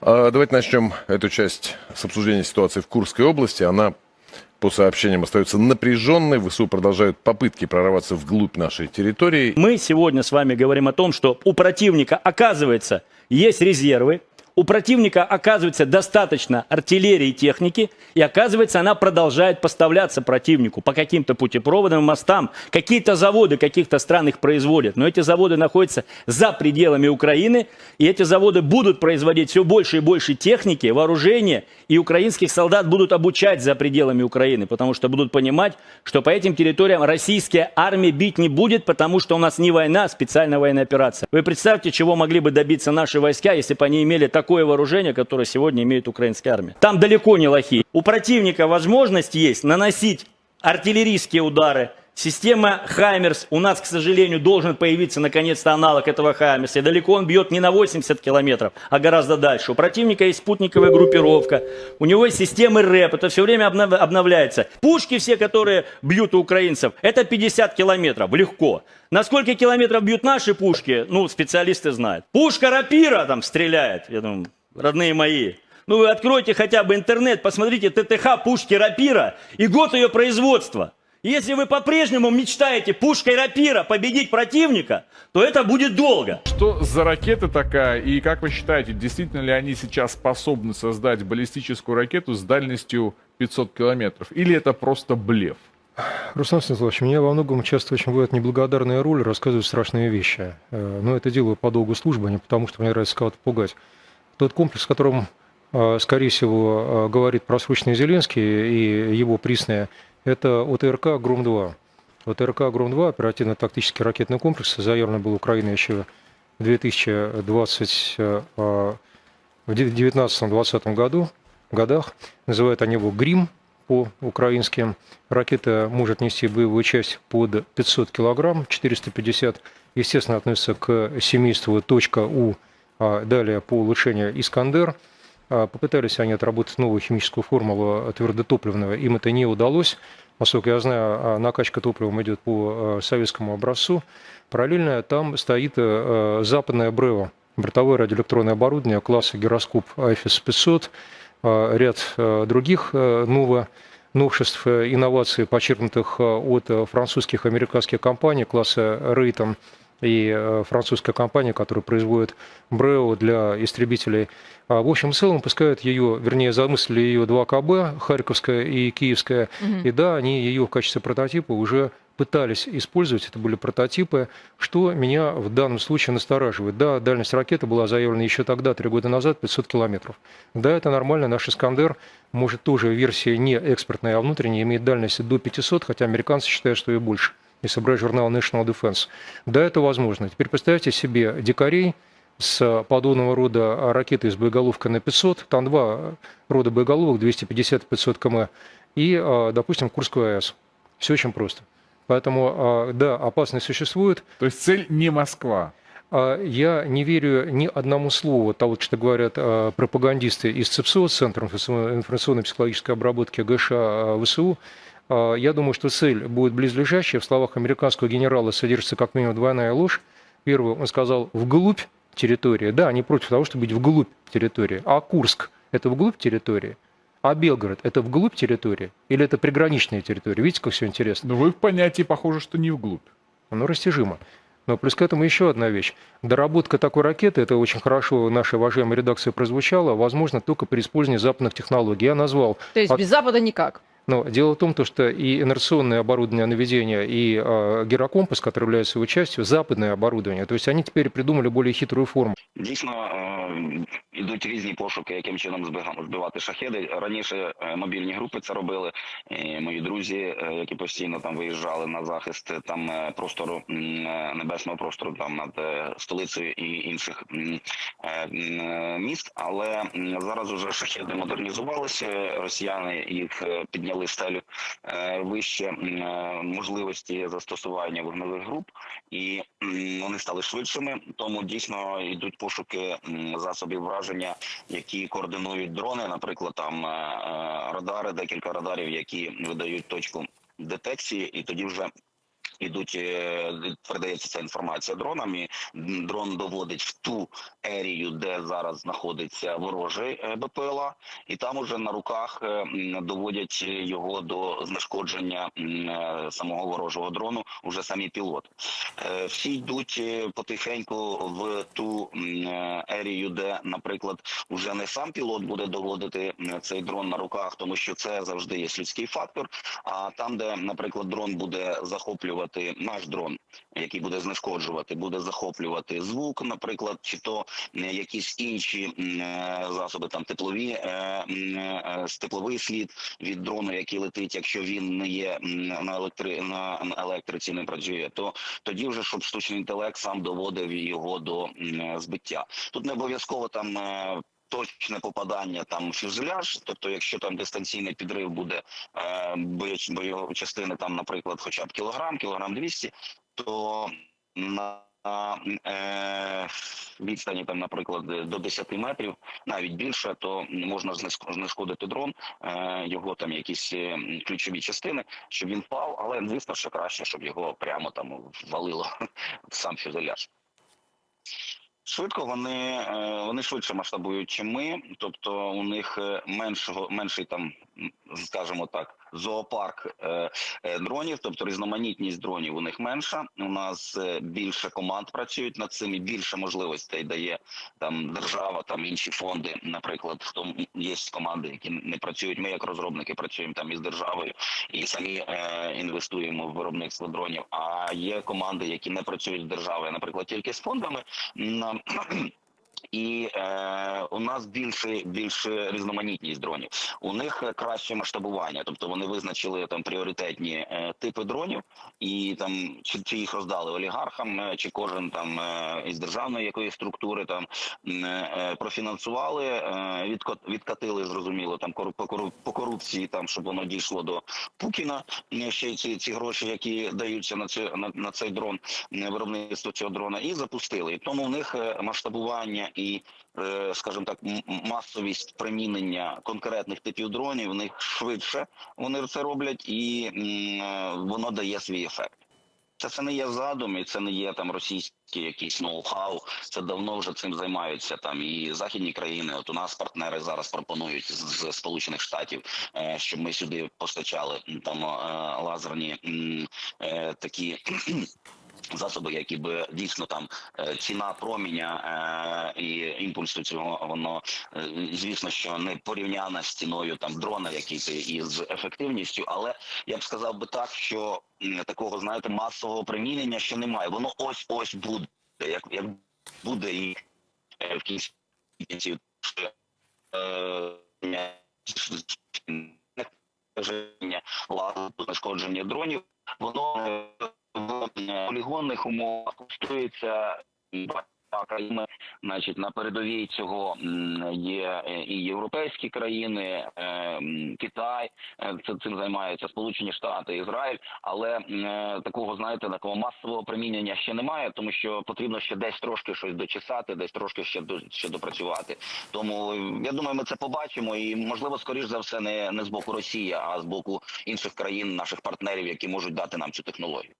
А, Давайте начнем эту часть с обсуждения ситуации в Курской области. Она, по сообщениям, остается напряженной. ВСУ продолжают попытки прорваться вглубь нашей территории. Мы сегодня с вами говорим о том, что у противника, оказывается, есть резервы, у противника, оказывается, достаточно артиллерии и техники, и, оказывается, она продолжает поставляться противнику по каким-то путепроводам, мостам. Какие-то заводы каких-то стран их производят, но эти заводы находятся за пределами Украины, и эти заводы будут производить все больше и больше техники, вооружения, и украинских солдат будут обучать за пределами Украины, потому что будут понимать, что по этим территориям российская армия бить не будет, потому что у нас не война, а специальная военная операция. Вы представьте, чего могли бы добиться наши войска, если бы они имели такое вооружение, которое сегодня имеет украинская армия. Там далеко не лохи. У противника возможность есть наносить артиллерийские удары, Система Хаймерс, у нас, к сожалению, должен появиться наконец-то аналог этого Хаймерса. И далеко он бьет не на 80 километров, а гораздо дальше. У противника есть спутниковая группировка, у него есть системы РЭП, это все время обнов- обновляется. Пушки все, которые бьют у украинцев, это 50 километров, легко. На сколько километров бьют наши пушки, ну, специалисты знают. Пушка рапира там стреляет, я думаю, родные мои. Ну, вы откройте хотя бы интернет, посмотрите ТТХ пушки рапира и год ее производства. Если вы по-прежнему мечтаете пушкой рапира победить противника, то это будет долго. Что за ракета такая, и как вы считаете, действительно ли они сейчас способны создать баллистическую ракету с дальностью 500 километров, или это просто блеф? Руслан Станиславович, меня во многом часто очень бывает неблагодарная роль рассказывать страшные вещи. Э, Но это делаю по долгу службы, а не потому, что мне нравится кого-то пугать. Тот комплекс, о котором, э, скорее всего, э, говорит просроченный Зеленский и его присные, это ОТРК «Гром-2». ОТРК «Гром-2» оперативно-тактический ракетный комплекс, заявлен был Украиной еще в 2020 э, в 2019-2020 году, годах. Называют они его «Грим», по-украински. Ракета может нести боевую часть под 500 килограмм, 450, естественно, относится к семейству .У, а далее по улучшению «Искандер». А Попытались они отработать новую химическую формулу твердотопливного, им это не удалось. Поскольку я знаю, а, накачка топливом идет по а, советскому образцу. Параллельно там стоит западное БРЭО, бортовое радиоэлектронное оборудование класса гироскоп IFIS 500, а, ряд других ново новшеств, э, инноваций, почерпнутых а, от французских и американских компаний класса Рейтон и э, французская компания, которая производит Брео для истребителей. А, В общем и целом пускают ее, вернее, замыслили ее два КБ, Харьковская и Киевская. И да, они ее в качестве прототипа уже пытались использовать, это были прототипы, что меня в данном случае настораживает. Да, дальность ракеты была заявлена еще тогда, три года назад, 500 километров. Да, это нормально, наш «Искандер» может тоже версия не экспортная, а внутренняя, имеет дальность до 500, хотя американцы считают, что и больше, если брать журнал National Defense. Да, это возможно. Теперь представьте себе дикарей, с подобного рода ракетой с боеголовкой на 500, там два рода боеголовок, 250-500 км, и, а, допустим, Курскую АЭС. Все очень просто. Поэтому, а, да, опасность существует. То есть цель не Москва. А Я не верю ни одному слову того, что говорят пропагандисты из ЦИПСО, Центра информационно-психологической обработки ГШ ВСУ. А, Я думаю, что цель будет близлежащая. В словах американского генерала содержится как минимум двойная ложь. Первый, он сказал, вглубь территории. Да, они против того, чтобы быть вглубь территории. А Курск – это вглубь территории? А Белгород – это вглубь территории? Или это приграничная территория? Видите, как все интересно? Но вы в понятии похоже, что не вглубь. Оно растяжимо. Но плюс к этому еще одна вещь. Доработка такой ракеты, это очень хорошо в нашей уважаемой редакции прозвучало, возможно только при использовании западных технологий. Я назвал То есть От- без Запада никак. Но дело в том, то, что и инерционное оборудование наведения, и гирокомпас, который является его частью, западное оборудование. То есть они теперь придумали более хитрую форму. Дійсно ідуть різні пошуки, яким чином збивати шахеди. Раніше е, мобільні групи це робили. І мої друзі, е, які постійно там виїжджали на захист е, там простору небесного простору, там над столицею і інших міст. Але зараз уже шахеди модернізувалися. Росіяни їх підняли стелю е, вище е, можливості застосування вогневих груп і вони стали швидшими. Тому дійсно йдуть пошуки засобів враження, які координують дрони. Наприклад, там е, радари, декілька радарів, які видають точку детекції, і тоді вже ідуть, е, передається ця інформація дронам, і м, дрон доводить в ту ерію, де зараз знаходиться ворожий е, БПЛА, і там уже на руках е, доводять його до знешкодження самого ворожого дрону, уже самі пілоти. Всі йдуть потихеньку в ту ерію, де, наприклад, вже не сам пілот буде доводити цей дрон на руках, тому що це завжди є людський фактор. А там, де, наприклад, дрон буде захоплювати наш дрон, який буде знешкоджувати, буде захоплювати звук, наприклад, чи то е, якісь інші е, засоби, там теплові е, тепловий слід від дрону, який летить, якщо він не є на електри на електриці, не працює, то тоді вже щоб штучний інтелект сам доводив його до збиття. Тут не обов'язково там. Точне попадання там фюзеляж, тобто, якщо там дистанційний підрив буде е, бойової частини, там, наприклад, хоча б кілограм, кілограм 200, то на е, відстані там, наприклад, до 10 метрів, навіть більше, то можна знешкодити дрон, е, його там якісь е, ключові частини, щоб він впав, але звісно, що краще, щоб його прямо там ввалило в сам фюзеляж. Швидко вони, е, вони швидше масштабують, чим ми. Тобто у них е, меншого менший там, скажімо так, зоопарк е, е, дронів, тобто різноманітність дронів у них менша. У нас е, більше команд працюють над цим і більше можливостей дає там держава, там інші фонди. Наприклад, хто є команди, які не працюють. Ми як розробники працюємо там із державою і самі е, інвестуємо в виробництво дронів. А є команди, які не працюють з державою, наприклад, тільки з фондами. М, І е, у нас більше більше різноманітність дронів. У них е, краще масштабування, тобто вони визначили там пріоритетні е, типи дронів, і там чи, чи їх роздали олігархам, е, чи кожен там е, із державної якоїсь структури там м, е, профінансували, е, відко- відкатили, зрозуміло, там кору- по, кору- по корупції, там щоб воно дійшло до Путіна. е, Ще ці, ці гроші, які даються на цей на, на цей дрон, е, виробництво цього дрона, і запустили. І тому в них е, і, е, скажімо так, масовість примінення конкретних типів дронів в них швидше. Вони це роблять, і е, воно дає свій ефект. Це, це не є в задумі, це не є там російський якийсь ноу-хау. Це давно вже цим займаються там і західні країни. От у нас партнери зараз пропонують з, Сполучених Штатів, е, щоб ми сюди постачали там лазерні такі. Засоби, які би дійсно там е, ціна проміня е, і імпульсу цього, воно е, звісно, що не порівняна з ціною там дрона, який ти із ефективністю, але я б сказав би так, що такого знаєте масового примінення ще немає. Воно ось ось буде, як, як буде і в кінці кінців лазу знешкодження дронів, воно е, в е, полігонних умовах коштується країни, значить, на передовій цього є е, і європейські країни, е, Китай е, цим займаються, Сполучені Штати, Ізраїль, але такого знаєте, такого масового примінення ще немає, тому що потрібно ще десь трошки щось дочесати, десь трошки ще до ще допрацювати. Тому я думаю, ми це побачимо, і можливо, скоріш за все, не, не з боку Росії, а з боку інших країн, наших партнерів, які можуть дати нам цю технологію.